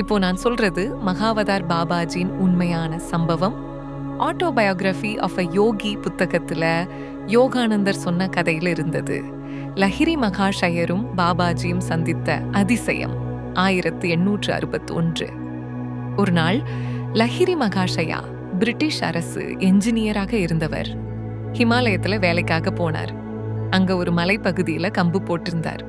இப்போ நான் சொல்றது மகாவதார் பாபாஜியின் உண்மையான சம்பவம். ஆட்டோபயோகிராஃபி ஆஃப் அ யோகி புத்தகத்தில் யோகானந்தர் சொன்ன கதையில் இருந்தது. லஹிரி மகாஷயரும் பாபாஜியும் சந்தித்த அதிசயம் ஆயிரத்து எண்ணூற்று அறுபத்தி ஒன்று ஒரு நாள் லஹிரி மகாஷயா பிரிட்டிஷ் அரசு என்ஜினியராக இருந்தவர். ஹிமாலயத்தில் வேலைக்காக போனார். அங்கே ஒரு மலைப்பகுதியில் கம்பு போட்டிருந்தார்.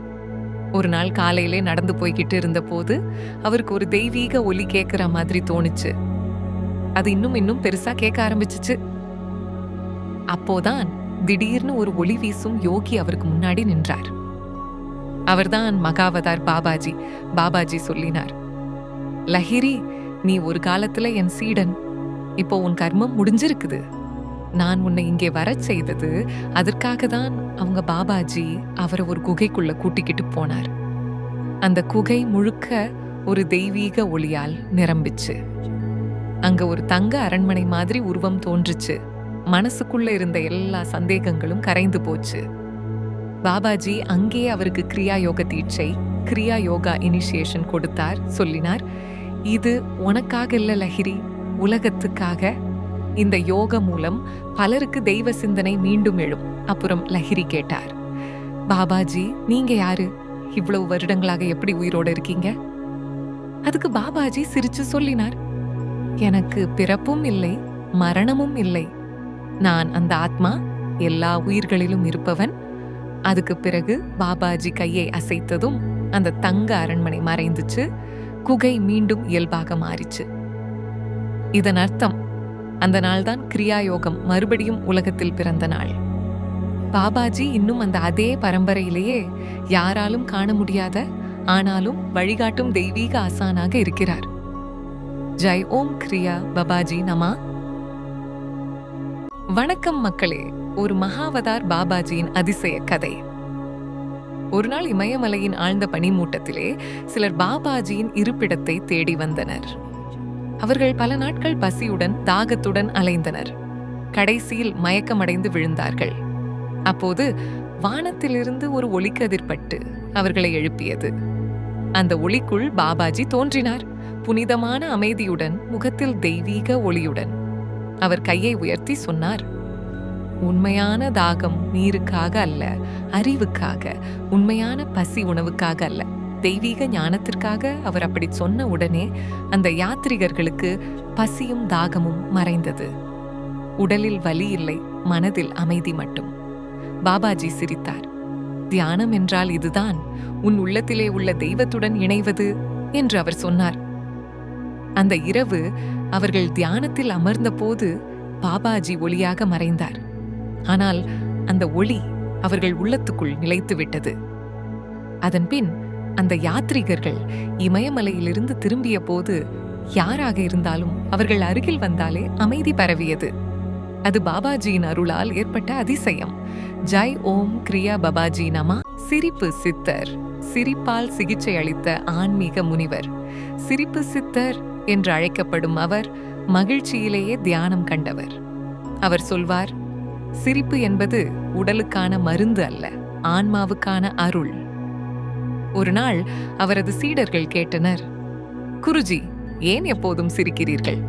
ஒரு நாள் காலையிலே நடந்து போய்கிட்டு இருந்தபோது அவருக்கு ஒரு தெய்வீக ஒலி கேட்குற மாதிரி தோணுச்சு. அது இன்னும் இன்னும் பெருசா கேட்க ஆரம்பிச்சுச்சு. அப்போதான் திடீர்னு ஒரு ஒளி வீசும் யோகி அவருக்கு முன்னாடி நின்றார். அவர்தான் மகாவதார் பாபாஜி பாபாஜி சொல்லினார். லஹிரி நீ ஒரு காலத்துல என் சீடன். இப்போ உன் கர்மம் முடிஞ்சிருக்குது. நான் உன்னை இங்கே வரச் செய்தது அதற்காக தான் அவங்க பாபாஜி அவரை ஒரு குகைக்குள்ள கூட்டிக்கிட்டு போனார். அந்த குகை முழுக்க ஒரு தெய்வீக ஒளியால் நிரம்பிச்சு. அங்க ஒரு தங்க அரண்மனை மாதிரி உருவம் தோன்றுச்சு. மனசுக்குள்ள இருந்த எல்லா சந்தேகங்களும் கரைந்து போச்சு. பாபாஜி அங்கே அவருக்கு கிரியா யோக தீட்சை கிரியா யோகா இனிஷியேஷன் கொடுத்தார் சொல்லினார். இது உனக்காக இல்லை லஹிரி உலகத்துக்காக இந்த யோக மூலம் பலருக்கு தெய்வ சிந்தனை மீண்டும் எழும். அப்புறம் லஹிரி கேட்டார். பாபாஜி நீங்க யாரு? இவ்வளவு வருடங்களாக எப்படி உயிரோட இருக்கீங்க? அதுக்கு பாபாஜி சிரிச்சு சொல்லினார் எனக்கு பிறப்பும் இல்லை மரணமும் இல்லை. நான் அந்த ஆத்மா எல்லா உயிர்களிலும் இருப்பவன். அதுக்கு பிறகு பாபாஜி கையை அசைத்ததும் அந்த தங்க அரண்மனை மறைந்துச்சு குகை மீண்டும் இயல்பாக மாறிச்சு. இதன் அர்த்தம் அந்த நாள்தான் கிரியா யோகம் மறுபடியும் உலகத்தில் பிறந்த நாள். பாபாஜி இன்னும் அந்த அதே பரம்பரையிலேயே யாராலும் காண முடியாத ஆனாலும் வழிகாட்டும் தெய்வீக ஆசானாக இருக்கிறார். ஜெய் ஓம் கிரியா பாபாஜி நமா. வணக்கம் மக்களே ஒரு மகாவதார் பாபாஜியின் அதிசய கதை. ஒரு நாள் இமயமலையின் ஆழ்ந்த பனிமூட்டத்திலே சிலர் பாபாஜியின் இருப்பிடத்தை தேடி வந்தனர். அவர்கள் பல நாட்கள் பசியுடன் தாகத்துடன் அலைந்தனர். கடைசியில் மயக்கமடைந்து விழுந்தார்கள். அப்போது வானத்திலிருந்து ஒரு ஒளிக்கதிர்பட்டு அவர்களை எழுப்பியது. அந்த ஒளிக்குள் பாபாஜி தோன்றினார். புனிதமான அமைதியுடன் முகத்தில் தெய்வீக ஒளியுடன் அவர் கையை உயர்த்தி சொன்னார். உண்மையான தாகம் நீருக்காக அல்ல அறிவுக்காக உண்மையான பசி உணவுக்காக அல்ல. தெய்வீக ஞானத்திற்காக அவர் அப்படி சொன்ன உடனே அந்த யாத்ரிகர்களுக்கு பசியும் தாகமும் மறைந்தது. உடலில் வலி இல்லை மனதில் அமைதி மட்டும். பாபாஜி சிரித்தார். தியானம் என்றால் இதுதான் உன் உள்ளத்திலே உள்ள தெய்வத்துடன் இணைவது என்று அவர் சொன்னார். அந்த இரவு அவர்கள் தியானத்தில் அமர்ந்தபோது பாபாஜி ஒளியாக மறைந்தார். ஆனால் அந்த ஒளி அவர்கள் உள்ளத்துக்குள் நிலைத்துவிட்டது அதன்பின் அந்த யாத்ரீகர்கள் இமயமலையிலிருந்து திரும்பிய போது யாராக இருந்தாலும் அவர்கள் அருகில் வந்தாலே அமைதி பரவியது. அது பாபாஜியின் அருளால் ஏற்பட்ட அதிசயம். ஜய் ஓம் கிரியா பாபாஜி நமா. சிரிப்பு சித்தர். சிரிப்பால் சிகிச்சை அளித்த ஆன்மீக முனிவர். சிரிப்பு சித்தர் என்று அழைக்கப்படும் அவர் மகிழ்ச்சியிலேயே தியானம் கண்டவர். அவர் சொல்வார் சிரிப்பு என்பது உடலுக்கான மருந்து அல்ல ஆன்மாவுக்கான அருள். ஒரு நாள் அவரது சீடர்கள் கேட்டனர் குருஜி ஏன் எப்போதும் சிரிக்கிறீர்கள்?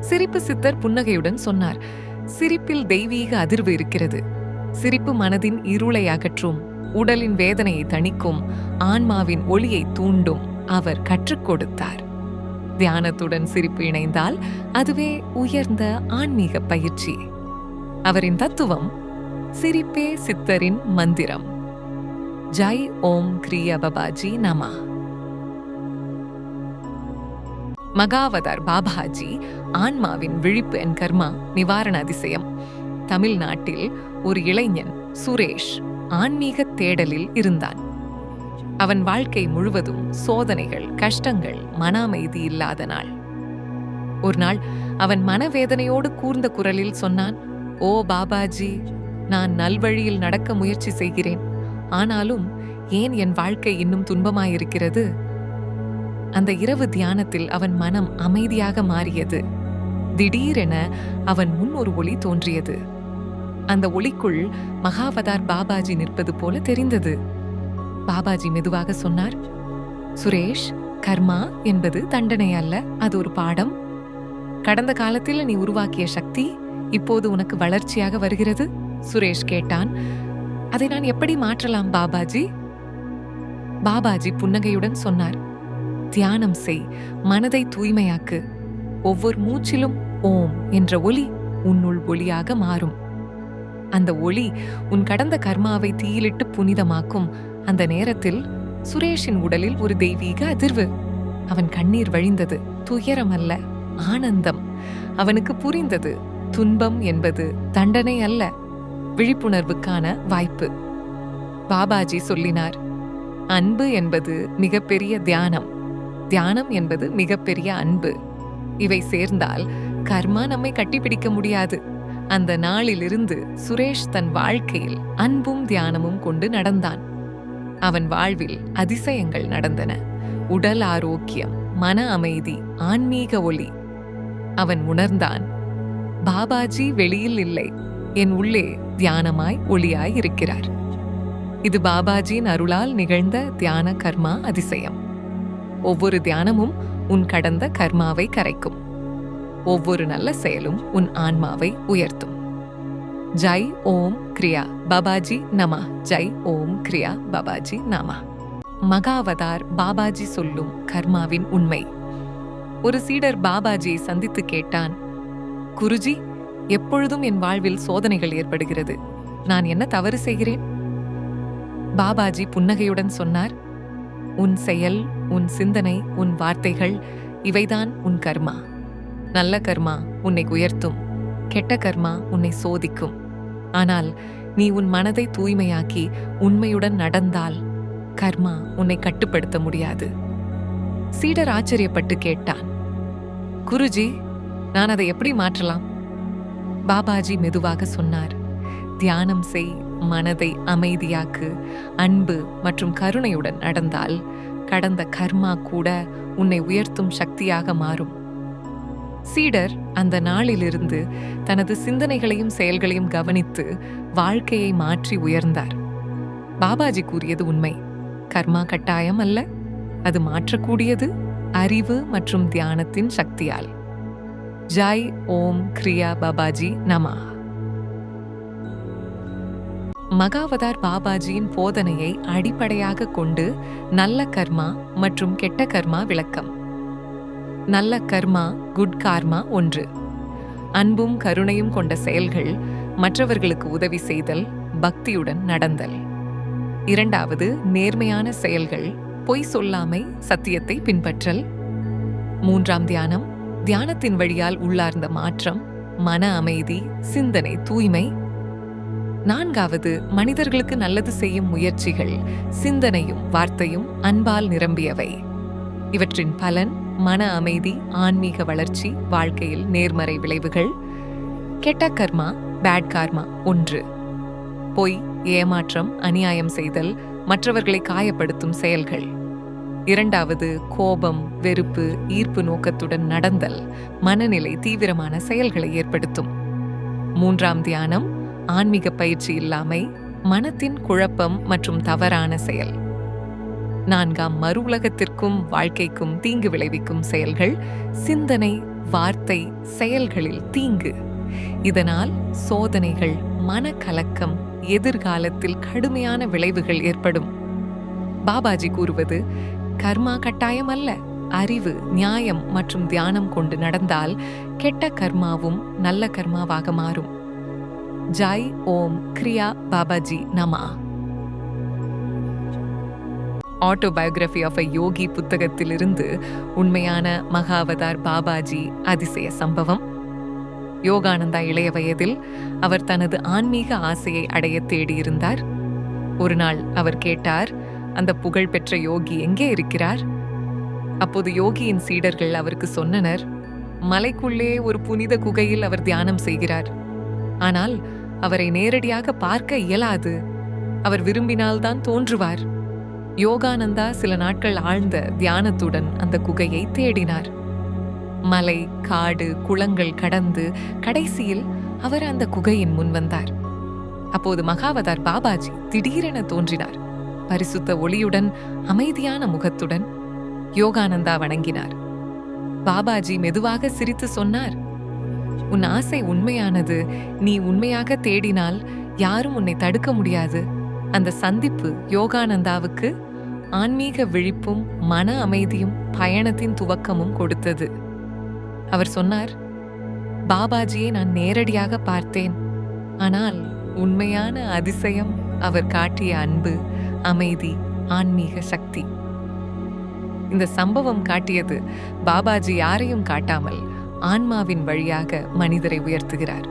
சிரிப்பு சித்தர் புன்னகையுடன் சொன்னார் சிரிப்பில் தெய்வீக அதிர்வு இருக்கிறது. சிரிப்பு மனதின் இருளை அகற்றும் உடலின் வேதனையை தணிக்கும் ஆன்மாவின் ஒளியை தூண்டும் அவர் கற்றுக் கொடுத்தார். தியானத்துடன் சிரிப்பு இணைந்தால் அதுவே உயர்ந்த ஆன்மீக பயிற்சி. அவரின் தத்துவம் சிரிப்பே சித்தரின் மந்திரம். ஜை ஓம் கிரியா பபாஜி நமா. மகாவதார் பாபாஜி ஆன்மாவின் விழிப்பு என் கர்மா நிவாரண அதிசயம் தமிழ்நாட்டில் ஒரு இளைஞன் சுரேஷ் ஆன்மீக தேடலில் இருந்தான். அவன் வாழ்க்கை முழுவதும் சோதனைகள் கஷ்டங்கள் மன அமைதி இல்லாத நாள். ஒரு நாள் அவன் மனவேதனையோடு கூர்ந்த குரலில் சொன்னான் ஓ பாபாஜி நான் நல்வழியில் நடக்க முயற்சி செய்கிறேன். ஆனாலும் ஏன் என் வாழ்க்கை இன்னும் துன்பமாயிருக்கிறது? அந்த இரவு தியானத்தில் அவன் மனம் அமைதியாக மாறியது. திடீரென அவன் முன் ஒரு ஒளி தோன்றியது. அந்த ஒளிக்குள் மகாவதார் பாபாஜி நிற்பது போல தெரிந்தது. பாபாஜி மெதுவாக சொன்னார் சுரேஷ் கர்மா என்பது தண்டனை அல்ல அது ஒரு பாடம். கடந்த காலத்தில் நீ உருவாக்கிய சக்தி இப்போது உனக்கு வளர்ச்சியாக வருகிறது. சுரேஷ் கேட்டான் அதை நான் எப்படி மாற்றலாம் பாபாஜி? பாபாஜி புன்னகையுடன் சொன்னார் தியானம் செய் மனதை தூய்மையாக்கு. ஒவ்வொரு மூச்சிலும் ஓம் என்ற ஒலி உன்னுள் ஒளியாக மாறும். அந்த ஒளி உன் கடந்த கர்மாவை தீயிலிட்டு புனிதமாக்கும். அந்த நேரத்தில் சுரேஷின் உடலில் ஒரு தெய்வீக அதிர்வு. அவன் கண்ணீர் வழிந்தது துயரம் அல்ல ஆனந்தம். அவனுக்கு புரிந்தது துன்பம் என்பது தண்டனை அல்ல. விழிப்புணர்வுக்கான வாய்ப்பு. பாபாஜி சொல்லினார் அன்பு என்பது மிகப்பெரிய தியானம். தியானம் என்பது மிகப்பெரிய அன்பு. இவை சேர்ந்தால் கர்மா நம்மை கட்டிப்பிடிக்க முடியாது. அந்த நாளிலிருந்து சுரேஷ் தன் வாழ்க்கையில் அன்பும் தியானமும் கொண்டு நடந்தான். அவன் வாழ்வில் அதிசயங்கள் நடந்தன. உடல் ஆரோக்கியம் மன அமைதி ஆன்மீக ஒளி. அவன் உணர்ந்தான் பாபாஜி வெளியில் இல்லை. என் உள்ளே தியானமாய் ஒளியாய் இருக்கிறார். இது பாபாஜியின் அருளால் நிகழ்ந்த தியான கர்மா அதிசயம். ஒவ்வொரு தியானமும் உன் கடந்த கர்மாவை கரைக்கும். ஒவ்வொரு நல்ல செயலும் உன் ஆன்மாவை உயர்த்தும். ஜை ஓம் கிரியா பாபாஜி நமா. ஜை ஓம் கிரியா பாபாஜி நமா. மகாவதார் பாபாஜி சொல்லும் கர்மாவின் உண்மை. ஒரு சீடர் பாபாஜியை சந்தித்து கேட்டான் குருஜி எப்பொழுதும் என் வாழ்வில் சோதனைகள் ஏற்படுகிறது. நான் என்ன தவறு செய்கிறேன்? பாபாஜி புன்னகையுடன் சொன்னார் உன் செயல் உன் சிந்தனை உன் வார்த்தைகள் இவைதான் உன் கர்மா. நல்ல கர்மா உன்னை உயர்த்தும் கெட்ட கர்மா உன்னை சோதிக்கும். ஆனால் நீ உன் மனதை தூய்மையாக்கி உண்மையுடன் நடந்தால் கர்மா உன்னை கட்டுப்படுத்த முடியாது. சீடர் ஆச்சரியப்பட்டு கேட்டான் குருஜி நான் அதை எப்படி மாற்றலாம்? பாபாஜி மெதுவாக சொன்னார். தியானம் செய் மனதை அமைதியாக்கு அன்பு மற்றும் கருணையுடன் நடந்தால் கடந்த கர்மா கூட உன்னை உயர்த்தும் சக்தியாக மாறும். சீடர் அந்த நாளிலிருந்து தனது சிந்தனைகளையும் செயல்களையும் கவனித்து வாழ்க்கையை மாற்றி உயர்ந்தார். பாபாஜி கூறியது உண்மை. கர்மா கட்டாயம் அல்ல. அது மாற்றக்கூடியது அறிவு மற்றும் தியானத்தின் சக்தியால். ஜாய் ஓம் கிரியா பாபாஜி நமா. மகாவதார் பாபாஜியின் போதனையை அடிப்படையாக கொண்டு நல்ல கர்மா மற்றும் கெட்ட கர்மா விளக்கம். நல்ல கர்மா குட் கார்மா ஒன்று. அன்பும் கருணையும் கொண்ட செயல்கள் மற்றவர்களுக்கு உதவி செய்தல் பக்தியுடன் நடந்தல். இரண்டாவது நேர்மையான செயல்கள் பொய் சொல்லாமை சத்தியத்தை பின்பற்றல். மூன்றாம் தியானம் தியானத்தின் வழியால் உள்ளார்ந்த மாற்றம் மன அமைதி சிந்தனை தூய்மை. நான்காவது மனிதர்களுக்கு நல்லது செய்யும் முயற்சிகள் சிந்தனையும் வார்த்தையும் அன்பால் நிரம்பியவை. இவற்றின் பலன் மன அமைதி ஆன்மீக வளர்ச்சி வாழ்க்கையில் நேர்மறை விளைவுகள். கெட்ட கர்மா பேட் கார்மா ஒன்று. பொய் ஏமாற்றம் அநியாயம் செய்தல் மற்றவர்களை காயப்படுத்தும் செயல்கள். இரண்டாவது கோபம் வெறுப்பு ஈர்ப்பு நோக்கத்துடன் நடந்தல் மனநிலை தீவிரமான செயல்களை ஏற்படுத்தும். மூன்றாம் தியானம் ஆன்மீக பயிற்சி இல்லாமை மனத்தின் குழப்பம் மற்றும் தவறான செயல். நான்காம் மறு உலகத்திற்கும் வாழ்க்கைக்கும் தீங்கு விளைவிக்கும் செயல்கள் சிந்தனை வார்த்தை செயல்களில் தீங்கு. இதனால் சோதனைகள் மனக்கலக்கம் எதிர்காலத்தில் கடுமையான விளைவுகள் ஏற்படும். பாபாஜி கூறுவது கர்மா கட்டாயம் அல்ல. அறிவு நியாயம் மற்றும் தியானம் கொண்டு நடந்தால் கெட்ட கர்மாவும் நல்ல கர்மாவாக மாறும். ஜாய் ஓம் கிரியா பாபாஜி நமா. ஆட்டோபயோகிராஃபி ஆஃப் அ யோகி புத்தகத்திலிருந்து உண்மையான மகாவதார் பாபாஜி அதிசய சம்பவம். யோகானந்தா இளைய வயதில் அவர் தனது ஆன்மீக ஆசையை அடைய தேடியிருந்தார். ஒரு நாள் அவர் கேட்டார் அந்த புகழ்பெற்ற யோகி எங்கே இருக்கிறார்? அப்போது யோகியின் சீடர்கள் அவருக்கு சொன்னனர் மலைக்குள்ளே ஒரு புனித குகையில் அவர் தியானம் செய்கிறார். ஆனால் அவரை நேரடியாக பார்க்க இயலாது. அவர் விரும்பினால்தான் தோன்றுவார். யோகானந்தா சில நாட்கள் ஆழ்ந்த தியானத்துடன் அந்த குகையை தேடினார். மலை காடு குளங்கள் கடந்து கடைசியில் அவர் அந்த குகையின் முன் வந்தார். அப்போது மகாவதார் பாபாஜி திடீரென தோன்றினார். பரிசுத்த ஒளியுடன் அமைதியான முகத்துடன் யோகானந்தா வணங்கினார். பாபாஜி மெதுவாக சிரித்து சொன்னார் உன் ஆசை உண்மையானது. நீ உண்மையாக தேடினால் யாரும் உன்னை தடுக்க முடியாது. அந்த சந்திப்பு யோகானந்தாவுக்கு ஆன்மீக விழிப்பும் மன அமைதியும் பயணத்தின் துவக்கமும் கொடுத்தது. அவர் சொன்னார் பாபாஜியை நான் நேரடியாக பார்த்தேன். ஆனால் உண்மையான அதிசயம் அவர் காட்டிய அன்பு அமைதி ஆன்மீக சக்தி. இந்த சம்பவம் காட்டியது பாபாஜி யாரையும் காட்டாமல் ஆன்மாவின் வழியாக மனிதரை உயர்த்துகிறார்.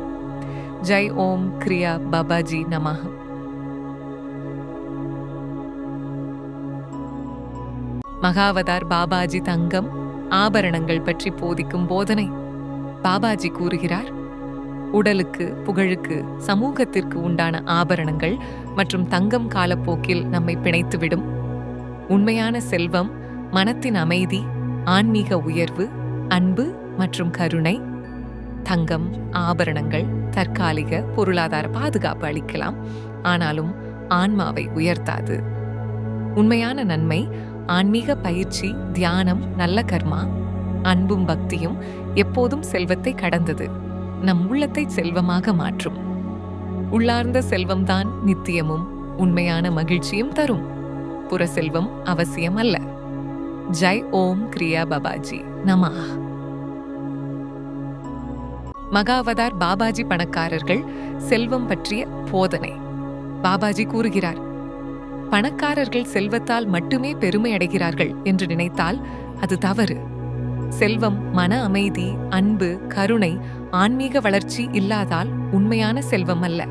ஜெய் ஓம் கிரியா பாபாஜி நமஹ. மகாவதார் பாபாஜி தங்கம் ஆபரணங்கள் பற்றி போதிக்கும் போதனை பாபாஜி கூறுகிறார் உடலுக்கு புகழுக்கு சமூகத்திற்கு உண்டான ஆபரணங்கள் மற்றும் தங்கம் காலப்போக்கில் நம்மை பிணைத்துவிடும். உண்மையான செல்வம் மனத்தின் அமைதி ஆன்மீக உயர்வு அன்பு மற்றும் கருணை. தங்கம் ஆபரணங்கள் தற்காலிக பொருளாதார பாதுகாப்பு அளிக்கலாம். ஆனாலும் ஆன்மாவை உயர்த்தாது. உண்மையான நன்மை ஆன்மீக பயிற்சி தியானம் நல்ல கர்மா அன்பும் பக்தியும் எப்போதும் செல்வத்தை கடந்தது. நம் உள்ளத்தை செல்வமாக மாற்றும். உள்ளார்ந்த செல்வம்தான் நித்தியமும் உண்மையான மகிழ்ச்சியும் தரும். புற செல்வம் அவசியம் அல்ல ஜெய் ஓம் கிரியா பாபாஜி நமா மகாவதார் பாபாஜி பணக்காரர்கள் செல்வம் பற்றிய போதனை. பாபாஜி கூறுகிறார் பணக்காரர்கள் செல்வத்தால் மட்டுமே பெருமை அடைகிறார்கள் என்று நினைத்தால் அது தவறு. செல்வம் மன அமைதி அன்பு கருணை ஆன்மீக வளர்ச்சி இல்லாதால் உண்மையான செல்வம் அல்ல.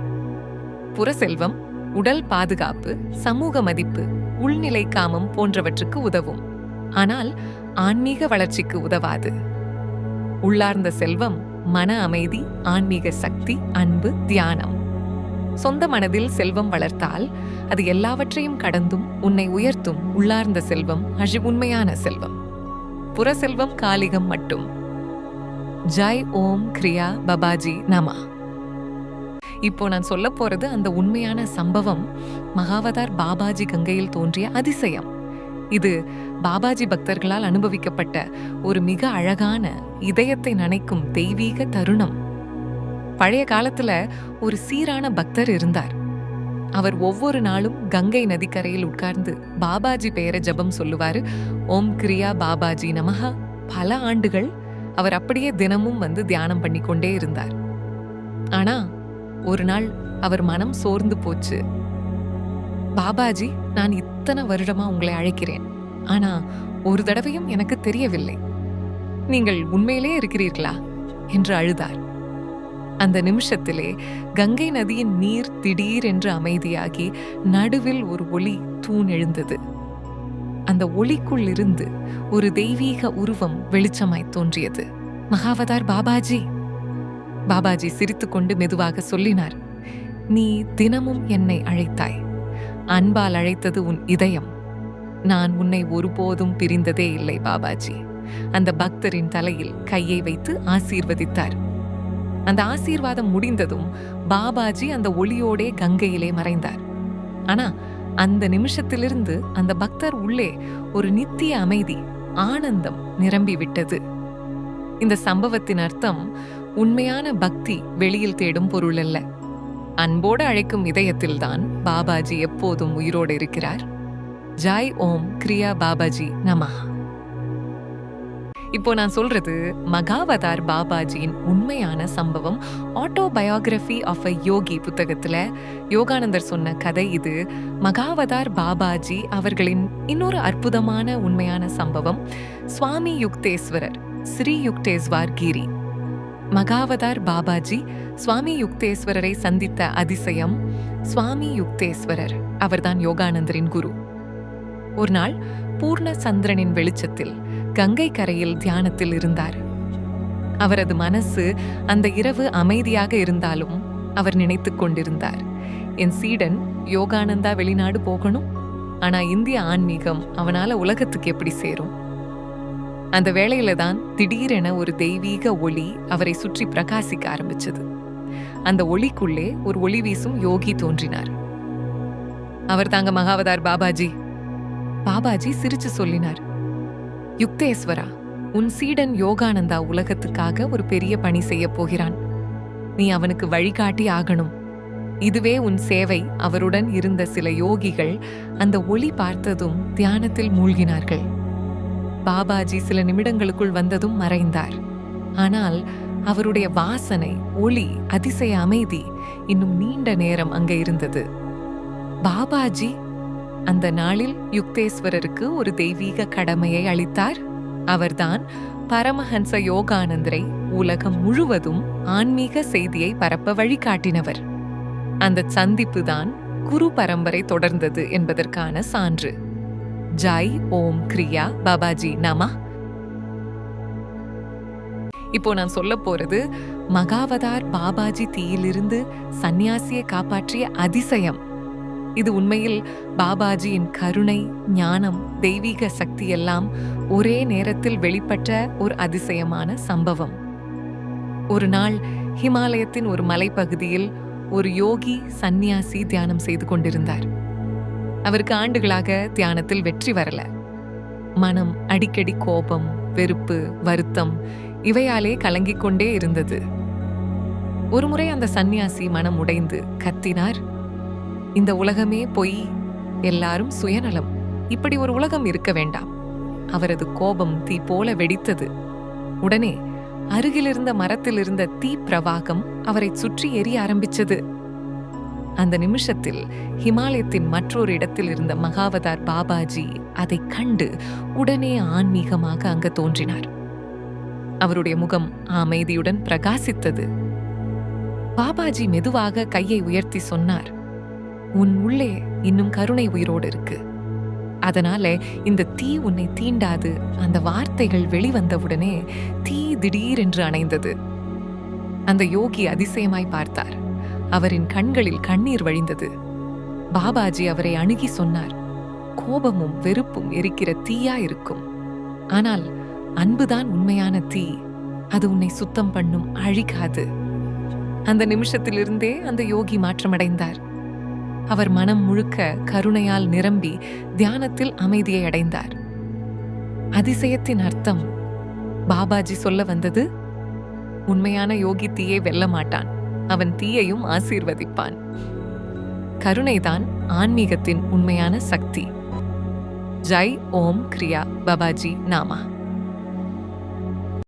புற செல்வம் உடல் பாதுகாப்பு சமூக மதிப்பு உள்நிலை காமம் போன்றவற்றுக்கு உதவும். ஆனால் ஆன்மீக வளர்ச்சிக்கு உதவாது. உள்ளார்ந்த செல்வம் மன அமைதி ஆன்மீக சக்தி அன்பு தியானம். சொந்த மனதில் செல்வம் வளர்த்தால் அது எல்லாவற்றையும் கடந்தும் உன்னை உயர்த்தும் உள்ளார்ந்த செல்வம் அழி உண்மையான செல்வம். புறசெல்வம் காளிகம் காலிகம் மட்டும். ஜாய் ஓம் கிரியா பபாஜி நமா. இப்போ நான் சொல்ல போறது அந்த உண்மையான சம்பவம் மகாவதார் பாபாஜி கங்கையில் தோன்றிய அதிசயம். இது பாபாஜி பக்தர்களால் அனுபவிக்கப்பட்ட ஒரு மிக அழகான இதயத்தை நனைக்கும் தெய்வீக தருணம். பழைய காலத்துல ஒரு சீரான பக்தர் இருந்தார். அவர் ஒவ்வொரு நாளும் கங்கை நதிக்கரையில் உட்கார்ந்து பாபாஜி பெயரை ஜெபம் சொல்லுவாரு. ஓம் கிரியா பாபாஜி நமஹா. பல ஆண்டுகள் அவர் அப்படியே தினமும் வந்து தியானம் பண்ணி கொண்டே இருந்தார். ஆனா ஒரு நாள் அவர் மனம் சோர்ந்து போச்சு. பாபாஜி நான் இத்தனை வருடமா உங்களை அழைக்கிறேன். ஆனா ஒரு தடவையும் எனக்கு தெரியவில்லை. நீங்கள் உண்மையிலே இருக்கிறீர்களா? என்று அழுதார். அந்த நிமிஷத்திலே கங்கை நதியின் நீர் திடீரென்று அமைதியாகி நடுவில் ஒரு ஒளி தூண் எழுந்தது அந்த ஒளிக்குள் இருந்து ஒரு தெய்வீக உருவம் வெளிச்சமாய் தோன்றியது. மகாவதார் பாபாஜி! பாபாஜி சிரித்துக்கொண்டு மெதுவாக சொல்லினார் நீ தினமும் என்னை அழைத்தாய். அன்பால் அழைத்தது உன் இதயம். நான் உன்னை ஒருபோதும் பிரிந்ததே இல்லை பாபாஜி. அந்த பக்தரின் தலையில் கையை வைத்து ஆசீர்வதித்தார். அந்த ஆசீர்வாதம் முடிந்ததும் பாபாஜி அந்த ஒளியோடே கங்கையிலே மறைந்தார். ஆனா அந்த நிமிஷத்திலிருந்து அந்த பக்தர் உள்ளே ஒரு நித்திய அமைதி ஆனந்தம் நிரம்பி விட்டது. இந்த சம்பவத்தின் அர்த்தம் உண்மையான பக்தி வெளியில் தேடும் பொருள் அல்ல. அன்போடு அழைக்கும் இதயத்தில்தான் பாபாஜி எப்போதும் உயிரோடு இருக்கிறார். ஜாய் ஓம் கிரியா பாபாஜி நமஹா. இப்போ நான் சொல்றது மகாவதார் பாபாஜியின் உண்மையான சம்பவம். ஆட்டோபயோகிராஃபி ஆஃப் அ யோகி புத்தகத்துல யோகானந்தர் சொன்ன கதை இது. மகாவதார் பாபாஜி அவர்களின் இன்னொரு அற்புதமான உண்மையான சம்பவம். சுவாமி யுக்தேஸ்வரர் ஸ்ரீ யுக்தேஸ்வார் கிரி. மகாவதார் பாபாஜி சுவாமி யுக்தேஸ்வரரை சந்தித்த அதிசயம் சுவாமி யுக்தேஸ்வரர் அவர்தான் யோகானந்தரின் குரு. ஒரு நாள் பூர்ண சந்திரனின் வெளிச்சத்தில் கங்கை கரையில் தியானத்தில் இருந்தார். அவரது மனசு அந்த இரவு அமைதியாக இருந்தாலும் அவர் நினைத்து கொண்டிருந்தார். என் சீடன் யோகானந்தா வெளிநாடு போகணும்? ஆனா இந்திய ஆன்மீகம் அவனால உலகத்துக்கு எப்படி சேரும்? அந்த வேளையில தான் திடீரென ஒரு தெய்வீக ஒளி அவரை சுற்றி பிரகாசிக்க ஆரம்பிச்சது. அந்த ஒளிக்குள்ளே ஒரு ஒளி வீசும் யோகி தோன்றினார். அவர் தாங்க மகாவதார் பாபாஜி. பாபாஜி சிரிச்சு சொல்லினார். யுக்தேஸ்வரா உன் சீடன் யோகானந்தா உலகத்துக்காக ஒரு பெரிய பணி செய்யப் போகிறான். நீ அவனுக்கு வழிகாட்டி ஆகணும். இதுவே உன் சேவை. அவருடன் இருந்த சில யோகிகள் அந்த ஒளி பார்த்ததும் தியானத்தில் மூழ்கினார்கள். பாபாஜி சில நிமிடங்களுக்குள் வந்ததும் மறைந்தார். ஆனால் அவருடைய வாசனை ஒளி அதிசய அமைதி இன்னும் நீண்ட நேரம் அங்க இருந்தது. பாபாஜி அந்த நாளில் யுக்தேஸ்வரருக்கு ஒரு தெய்வீக கடமையை அளித்தார். அவர்தான் பரமஹன்ச யோகானந்தரை உலகம் முழுவதும் ஆன்மீக செய்தியை பரப்ப வழிகாட்டினவர். அந்த சந்திப்பு தான் குரு பரம்பரை தொடர்ந்தது என்பதற்கான சான்று. ஜாய் ஓம் கிரியா பாபாஜி நம. இப்போ நான் சொல்ல போறது மகாவதார் பாபாஜி தீயிலிருந்து சந்நியாசியை காப்பாற்றிய அதிசயம். இது உண்மையில் பாபாஜியின் கருணை ஞானம் தெய்வீக சக்தி எல்லாம் ஒரே நேரத்தில் வெளிப்பட்ட ஒரு அதிசயமான சம்பவம். ஒரு நாள் ஹிமாலயத்தின் ஒரு மலைப்பகுதியில் ஒரு யோகி சந்நியாசி தியானம் செய்து கொண்டிருந்தார். அவருக்கு ஆண்டுகளாக தியானத்தில் வெற்றி வரல. மனம் அடிக்கடி கோபம் வெறுப்பு வருத்தம் இவையாலே கலங்கிக் கொண்டே இருந்தது. ஒருமுறை அந்த சந்நியாசி மனம் உடைந்து கத்தினார் இந்த உலகமே பொய். எல்லாரும் சுயநலம். இப்படி ஒரு உலகம் இருக்க வேண்டாம். அவரது கோபம் தீ போல வெடித்தது. உடனே அருகிலிருந்த மரத்தில் இருந்த தீ பிரவாகம் அவரை சுற்றி எரிய ஆரம்பிச்சது. அந்த நிமிஷத்தில் ஹிமாலயத்தின் மற்றொரு இடத்தில் இருந்த மகாவதார் பாபாஜி அதை கண்டு உடனே ஆன்மீகமாக அங்கு தோன்றினார். அவருடைய முகம் அமைதியுடன் பிரகாசித்தது. பாபாஜி மெதுவாக கையை உயர்த்தி சொன்னார். உன் உள்ளே இன்னும் கருணை உயிரோடு இருக்கு. அதனால இந்த தீ உன்னை தீண்டாது. அந்த வார்த்தைகள் வெளிவந்தவுடனே தீ திடீரென்று அணைந்தது. அந்த யோகி அதிசயமாய் பார்த்தார். அவரின் கண்களில் கண்ணீர் வழிந்தது. பாபாஜி அவரை அணுகி சொன்னார் கோபமும் வெறுப்பும் எரிக்கிற தீயா இருக்கும். ஆனால் அன்புதான் உண்மையான தீ. அது உன்னை சுத்தம் பண்ணும் அழிக்காது. அந்த நிமிஷத்திலிருந்தே அந்த யோகி மாற்றமடைந்தார். அவர் மனம் முழுக்க கருணையால் நிரம்பி தியானத்தில் அமைதியை அடைந்தார். அதிசயத்தின் அர்த்தம் பாபாஜி சொல்ல வந்தது உண்மையான யோகி தீயை வெல்ல மாட்டான் அவன் தீயையும் ஆசீர்வதிப்பான். கருணைதான் ஆன்மீகத்தின் உண்மையான சக்தி. ஜை ஓம் கிரியா பாபாஜி நாமா.